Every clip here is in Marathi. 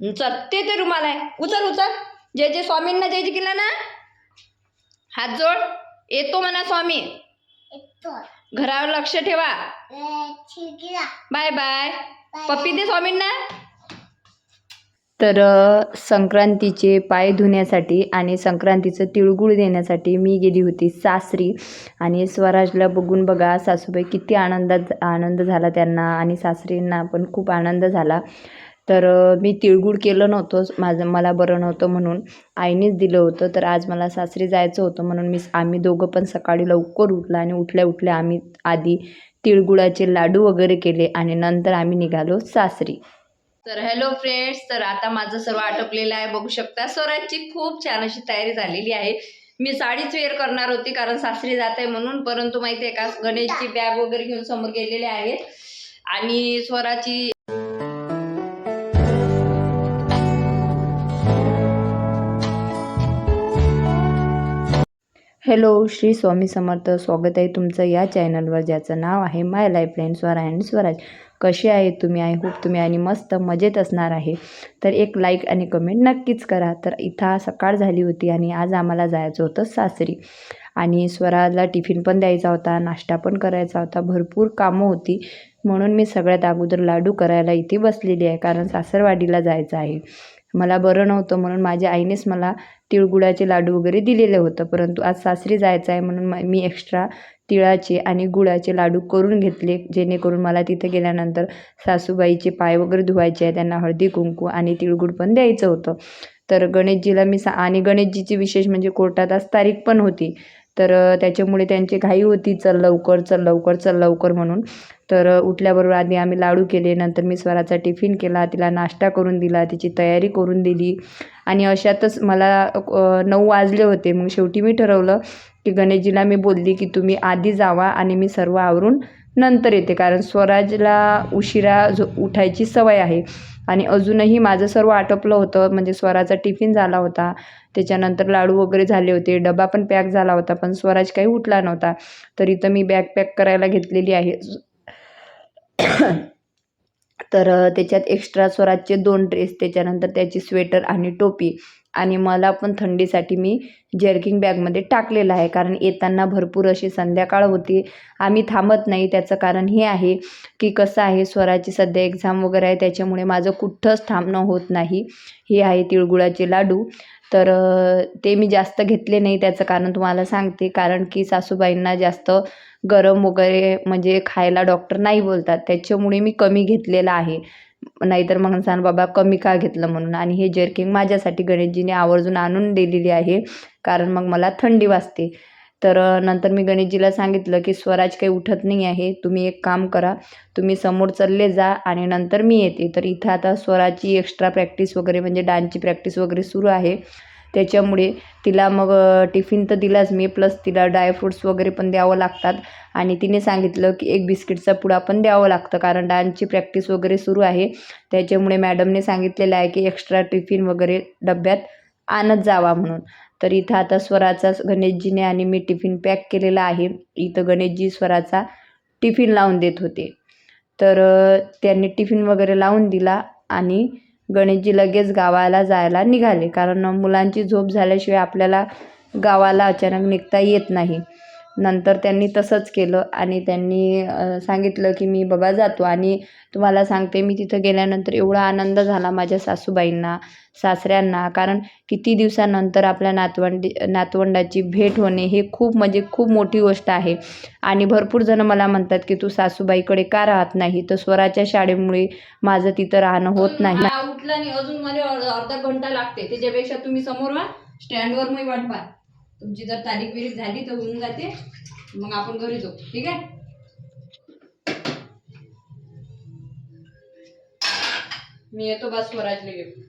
चल ते ते रुमाल आहे. उचल उचल. जय जय स्वामींना जय जय केला ना हात जोड. येतो म्हणा स्वामी. घरावर लक्ष ठेवा. Bye bye. पप्पी दे स्वामींना. तर संक्रांतीचे पाय धुण्यासाठी आणि संक्रांतीचं तिळगुळ देण्यासाठी मी गेली होती सासरी. आणि स्वराजला बघून बघा सासूबाई किती आनंदात आनंद झाला त्यांना आणि सासरींना पण खूप आनंद झाला. तर मी तिळगुळ केलं नव्हतं माझं मला बरं नव्हतं म्हणून. आईनेच दिलं होतं तर आज मला सासरी जायचं होतं म्हणून मी आम्ही दोघं पण सकाळी लवकर उठलं आणि उठल्या उठल्या आम्ही आधी तिळगुळाचे लाडू वगैरे केले आणि नंतर आम्ही निघालो सासरी. तर हॅलो फ्रेंड्स तर आता माझं सर्व आटोपलेलं आहे बघू शकता. स्वराजची खूप छान अशी तयारी झालेली आहे. मी साडीच वेअर करणार होती कारण सासरी जात आहे म्हणून परंतु माहिती आहे का गणेशची बॅग वगैरे घेऊन समोर गेलेले आहेत. आणि स्वराची हॅलो श्री स्वामी समर्थ स्वागत आहे तुमचं या चॅनलवर ज्याचं नाव आहे my life line Swara and Swaraj कसे आहे तुम्ही आहे खूप तुम्ही आणि मस्त मजेत असणार आहे तर एक लाईक आणि कमेंट नक्कीच करा तर इथं सकाळ झाली होती आणि आज आम्हाला जायचं होतं सासरी आणि स्वराला टिफिन पण द्यायचा होता नाश्ता पण करायचा होता भरपूर कामं होती म्हणून मी सगळ्यात अगोदर लाडू करायला इथे बसलेली आहे कारण सासरवाडीला जायचं आहे मला बरं नव्हतं म्हणून माझ्या आईनेच मला तिळगुळाचे लाडू वगैरे दिलेलं होतं. परंतु आज सासरी जायचं आहे म्हणून मी एक्स्ट्रा तिळाचे आणि गुळाचे लाडू करून घेतले जेणेकरून मला तिथे गेल्यानंतर सासूबाईचे पाय वगैरे धुवायचे आहे त्यांना हळदी कुंकू आणि तिळगुळ पण द्यायचं होतं. तर गणेशजीला मी सा आणि गणेशजीची विशेष म्हणजे कोर्टात आज तारीख पण होती. तर त्याच्यामुळे त्यांची घाई होती चल लवकर चल लवकर चल लवकर म्हणून. तर उठल्याबरोबर आधी आम्ही लाडू केले नंतर मी स्वराचा टिफिन केला तिला नाश्ता करून दिला तिची तयारी करून दिली. आणि अशातच मला नऊ वाजले होते. मग शेवटी मी ठरवलं की गणेशजीला मी बोलली की तुम्ही आधी जावा आणि मी सर्व आवरून नंतर येते कारण स्वराजला उशिरा झो उठायची सवय आहे. आणि अजूनही माझं सर्व आटोपलं होतं म्हणजे स्वराचा टिफिन झाला होता. त्याच्यानंतर लाडू वगैरे झाले होते डबा पण पॅक झाला होता पण स्वराज काही उठला नव्हता. तर इथं मी बॅग पॅक करायला घेतलेली आहे. तर त्याच्यात एक्स्ट्रा स्वराजचे दोन ड्रेस त्याच्यानंतर त्याची स्वेटर आणि टोपी. आणि मला पण थंडीसाठी मी जर्किंग बॅगमध्ये टाकलेलं आहे. कारण येताना भरपूर अशी संध्याकाळ होती. आम्ही थांबत नाही. त्याचं कारण हे आहे की कसं आहे स्वराची सध्या एक्झाम वगैरे आहे. त्याच्यामुळे माझं कुठंच थांबणं होत नाही. हे आहे तिळगुळाचे लाडू. तर ते मी जास्त घेतले नाही. त्याचं कारण तुम्हाला सांगते. कारण की सासूबाईंना जास्त गरम वगैरे म्हणजे खायला डॉक्टर नाही बोलतात. त्याच्यामुळे मी कमी घेतलेलं आहे. नाहीतर मग सांग बाबा कमी का घेतलं म्हणून? आणि हे जर्किंग माझ्यासाठी गणेशजीने आवर्जून आणून दिलेली आहे कारण मग मला थंडी वाजते. तर नंतर मी गणेशजीला सांगितलं की स्वराज काही उठत नाही आहे. तुम्ही एक काम करा. तुम्ही समोर चालले जा आणि नंतर मी येते. तर इथं आता स्वराची एक्स्ट्रा प्रॅक्टिस वगैरे म्हणजे डान्सची प्रॅक्टिस वगैरे सुरू आहे. त्याच्यामुळे तिला मग टिफिन तर दिलाच मी प्लस तिला ड्रायफ्रूट्स वगैरे पण द्यावं लागतात. आणि तिने सांगितलं की एक बिस्किटचा पुडा पण द्यावं लागतं कारण डान्सची प्रॅक्टिस वगैरे सुरू आहे. त्याच्यामुळे मॅडमने सांगितलेलं आहे की एक्स्ट्रा टिफिन वगैरे डब्यात आणत जावा म्हणून. तर इथं आता स्वराचा गणेशजीने आणि मी टिफिन पॅक केलेला आहे. इथं गणेशजी स्वराचा टिफिन लावून देत होते. तर त्यांनी टिफिन वगैरे लावून दिला आणि गणेशजी लगेच गावाला जायला निघाले. कारण मुलांची झोप झाल्याशिवाय आपल्याला गावाला अचानक निघता येत नाही. नंतर त्यांनी तसंच केलं आणि त्यांनी सांगितलं की मी बाबा जातो आणि तुम्हाला सांगते मी तिथं गेल्यानंतर एवढा आनंद झाला माझ्या सासूबाईंना सासऱ्यांना. कारण किती दिवसानंतर आपल्या नातवंडी नातवंडाची भेट होणे हे खूप म्हणजे खूप मोठी गोष्ट आहे. आणि भरपूर जण मला म्हणतात की तू सासूबाईकडे का राहत नाही? तर स्वराच्या शाळेमुळे माझं तिथं राहणं होत नाही. उठलं नाही अजून मला अर्धा घंटा लागते. त्याच्यापेक्षा तुम्ही समोर स्टँडवर मी वाट तुमची जर तारीख बिरीख झाली तर होऊन जाते. मग आपण घरी जाऊ. ठीक आहे? मी येतो बस स्वराजला घेऊन.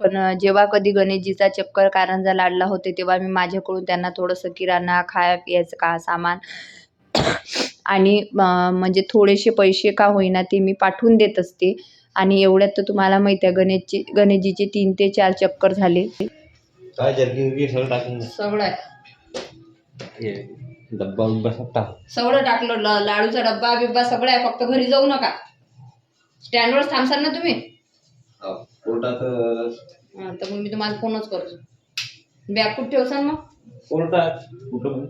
पण जेव्हा कधी गणेशजीचा चक्कर कारंजा लाडला होते तेव्हा मी माझ्याकडून त्यांना थोडंसं किराणा खाया पियाचं का सामान आणि म्हणजे थोडेसे पैसे का होईना ते मी पाठवून देत असते. आणि एवढ्यात तर तुम्हाला माहिती आहे गणेशची गणेशजीचे तीन ते चार चक्कर झाले. काय जर्किंग वगैरे सगळं टाकून. सगळं आहे हे डब्बा बिब्बा सब टाक. सगळं टाकलं ल- लाडूचा डब्बा बिब्बा सगळं आहे फक्त घरी जाऊ नका. स्टँडवर थांबसाल ना तुम्ही? कोर्टात हां तर मग मी तुम्हाला फोनच करतो. बॅग कुठे ठेवसान मग? कोर्टात कुठं पण.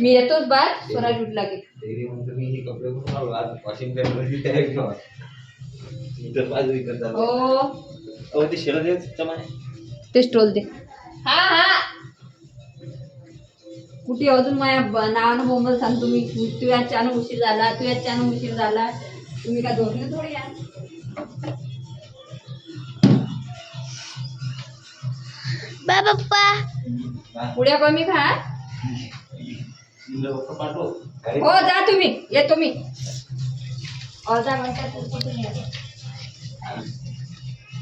मी येतोच बाय स्वराज उठला की. तरी म्हणतो मी हे कपडे आज वॉशिंग तयारी हो. ते शेळा चमा ते स्टोल दे. हा हा. कुठे अजून माझ्या ब- नावानं बोंबल सांग तुम्ही. तू याच्यानं उशीर झाला तू याच्यानं उशीर झाला. तुम्ही काय थोडी या बाय पप्पा. कमी खा पाठव अरे हो? जा तुम्ही. येतो मी अर्धा मिनिटात कुठून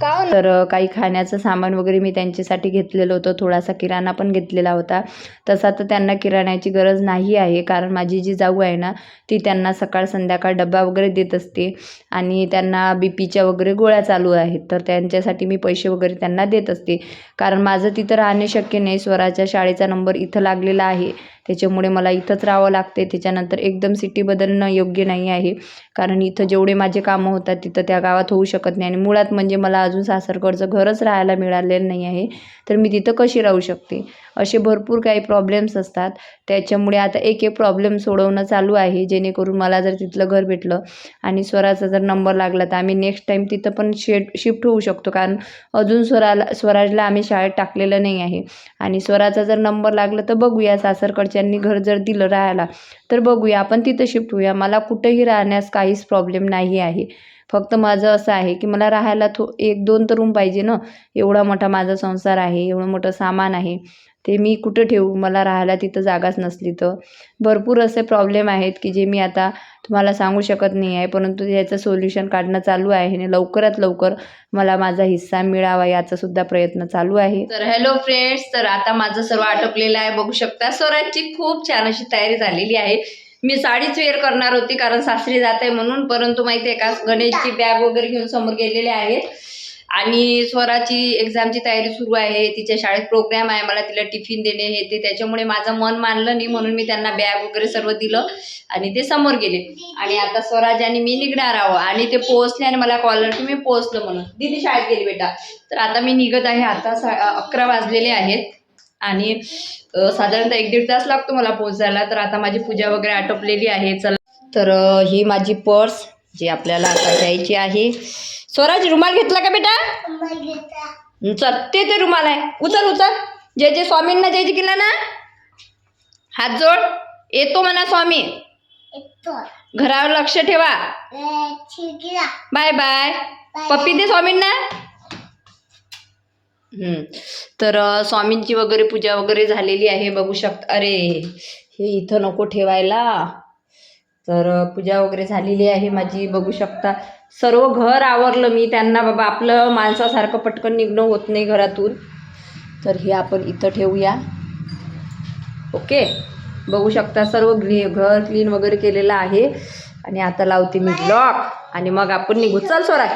का हो तर काही खाण्याचं सामान वगैरे मी त्यांच्यासाठी घेतलेलं होतं. थोडासा किराणा पण घेतलेला होता. तसा तर त्यांना किराण्याची गरज नाही आहे. कारण माझी जी जाऊ आहे ना ती त्यांना सकाळ संध्याकाळ डबा वगैरे देत असते. आणि त्यांना बी पीच्या वगैरे गोळ्या चालू आहेत. तर त्यांच्यासाठी मी पैसे वगैरे त्यांना देत असते. कारण माझं तिथं राहणे शक्य नाही. स्वराच्या शाळेचा नंबर इथं लागलेला आहे. त्याच्यामुळे मला इथंच राहावं लागते त्याच्यानंतर एकदम सिटी बदलणं योग्य नाही आहे. कारण इथं जेवढे माझे कामं होतात तिथं त्या गावात होऊ शकत नाही. आणि मुळात म्हणजे मला अजून सासरकडचं घरच राहायला मिळालेलं नाही आहे. तर मी तिथं कशी राहू शकते? असे भरपूर काही प्रॉब्लेम्स असतात. त्याच्यामुळे आता एक एक प्रॉब्लेम सोडवणं चालू आहे. जेणेकरून मला जर तिथलं घर भेटलं आणि स्वराचा जर नंबर लागला तर आम्ही नेक्स्ट टाईम तिथं पण शेड शिफ्ट होऊ शकतो. कारण अजून स्वराला स्वराजला आम्ही शाळेत टाकलेलं नाही आहे. आणि स्वराचा जर नंबर लागला तर बघूया सासरकडच्या त्यांनी घर जर दिलं राहायला तर बघूया आपण तिथं शिफ्ट होऊया. मला कुठंही राहण्यास काहीच प्रॉब्लेम नाही आहे. फक्त माझं असं आहे की मला राहायला थो एक दोन तर रूम पाहिजे ना. एवढा मोठा माझा संसार आहे एवढं मोठं सामान आहे. ते मी कुठं ठेवू? मला राहायला तिथं जागाच नसली तर. भरपूर असे प्रॉब्लेम आहेत की जे मी आता तुम्हाला सांगू शकत नाही आहे. परंतु याचं सोल्युशन काढणं चालू आहे आणि लवकरात लवकर मला माझा हिस्सा मिळावा याचा सुद्धा प्रयत्न चालू आहे. तर हॅलो फ्रेंड्स तर आता माझं सर्व आटपलेलं आहे. बघू शकता स्वराजची खूप छान अशी तयारी झालेली आहे. मी साडीच वेअर करणार होती कारण सासरी जात आहे म्हणून. परंतु माहिती आहे का गणेशची बॅग वगैरे घेऊन समोर गेलेले आहेत. आणि स्वराची एक्झामची तयारी सुरू आहे तिच्या शाळेत प्रोग्राम आहे मला तिला टिफिन देणे हे ते त्याच्यामुळे माझं मन मानलं नाही म्हणून मी त्यांना बॅग वगैरे सर्व दिलं आणि ते समोर गेले. आणि आता स्वराज आणि मी निघणार आहो आणि ते पोहोचले आणि मला कॉलर की मी पोहोचलो म्हणून. दिदी शाळेत गेली बेटा. तर आता मी निघत आहे आता सा अकरा वाजलेले आहेत आणि साधारणतः एक दीड तास लागतो मला पोहोचायला. तर आता माझी पूजा वगैरे आटोपलेली आहे. चला. तर ही माझी पर्स जी आपल्याला आता घ्यायची आहे. स्वराज रुमाल घेतला का बेटा? चल ते ते रुमाल आहे. उचल उचल. जे जे स्वामींना जय केला ना हात जोड. येतो म्हणा स्वामी. घरावर लक्ष ठेवा. Bye bye. पप्पी दे स्वामींना. हम्म. तर स्वामींची वगैरे पूजा वगैरे झालेली आहे बघू शकता अरे हे इथं नको ठेवायला. तर पूजा वगैरे झालेली आहे माझी. बघू शकता. सर्व घर आवरलं मी. त्यांना बाबा आपलं माणसासारखं पटकन निघणं होत नाही घरातून. तर हे आपण इथं ठेवूया. ओके? बघू शकता सर्व ग्ली घर क्लीन वगैरे केलेलं आहे. आणि आता लावते मी ब्लॉक आणि मग आपण निघू. चल सोरा.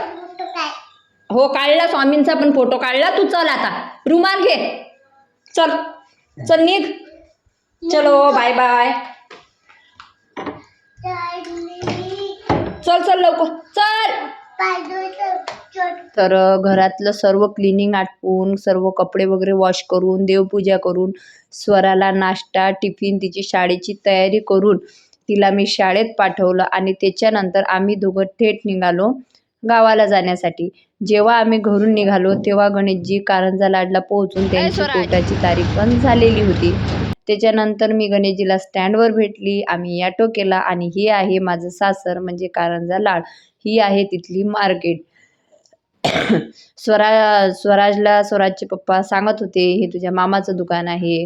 हो काढला स्वामींचा पण फोटो. काढला तू. चल आता. रुमाल घे. चल. चल निघ. चलो बाय बाय चल चल लवकर. चल. तर घरातलं सर्व क्लिनिंग आटपून सर्व कपडे वगैरे वॉश करून देवपूजा करून स्वराला नाश्ता टिफिन तिची शाळेची तयारी करून तिला मी शाळेत पाठवलं आणि त्याच्यानंतर आम्ही दोघं थेट निघालो गावाला जाण्यासाठी. जेव्हा आम्ही घरून निघालो तेव्हा गणेशजी कारंजा लाडला पोहोचून त्यांची कोर्टाची तारीख पण झालेली होती. त्याच्यानंतर मी गणेशजीला स्टँडवर भेटली. आम्ही ॲटो केला आणि हे आहे माझं सासर म्हणजे कारंजा लाड. ही आहे तिथली मार्केट स्वरा स्वराजला स्वराजचे पप्पा सांगत होते हे तुझ्या मामाचं दुकान आहे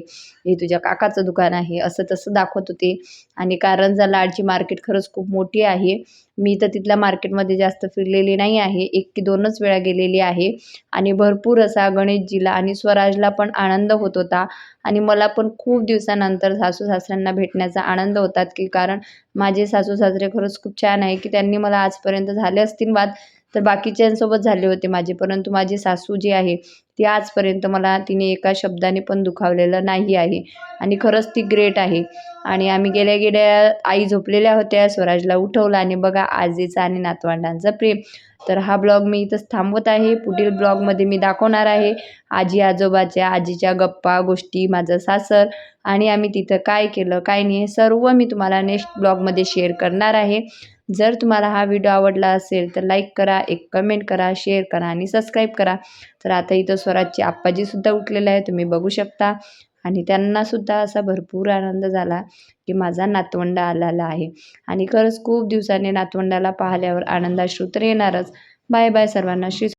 हे तुझ्या काकाचं दुकान आहे असं तसं दाखवत होते. आणि कारंजा लाडची मार्केट खरंच खूप मोठी आहे मी तर तिथल्या मार्केटमध्ये जास्त फिरलेली नाही आहे एक की दोनच वेळा गेलेली आहे. आणि भरपूर असा गणेशजीला आणि स्वराजला पण आनंद होत होता. आणि मला पण खूप दिवसानंतर सासू सासऱ्यांना भेटण्याचा आनंद होतात की कारण माझे सासू सासरे खरंच खूप छान आहे की त्यांनी मला आजपर्यंत झाले असतील वाद. तर बाकीच्यांसोबत झाले होते माझे. परंतु माझी सासू जी आहे ती आजपर्यंत मला तिने एका शब्दाने पण दुखावलेलं नाही आहे. आणि खरंच ती ग्रेट आहे. आणि आम्ही गेल्या गेल्या आई झोपलेल्या होत्या स्वराजला उठवलं आणि बघा आजीचं आणि नातवंडांचं प्रेम. तर हा ब्लॉग मी इथंच थांबवत आहे. पुढील ब्लॉगमध्ये मी दाखवणार आहे आजी आजोबाच्या आजीच्या गप्पा गोष्टी माझं सासर आणि आम्ही तिथं काय केलं काय नाही हे सर्व मी तुम्हाला नेक्स्ट ब्लॉगमध्ये शेअर करणार आहे. जर तुम्हाला हा व्हिडिओ आवडला असेल तर लाईक करा एक कमेंट करा शेअर करा आणि सबस्क्राईब करा. तर आता इथं स्वराजचे आप्पाजीसुद्धा उठलेले आहे तुम्ही बघू शकता. आणि त्यांनासुद्धा असा भरपूर आनंद झाला की माझा नातवंड आलेला आहे. आणि खरंच खूप दिवसांनी नातवंडाला पाहिल्यावर आनंदाश्रू तर येणारच. बाय बाय सर्वांना. श्री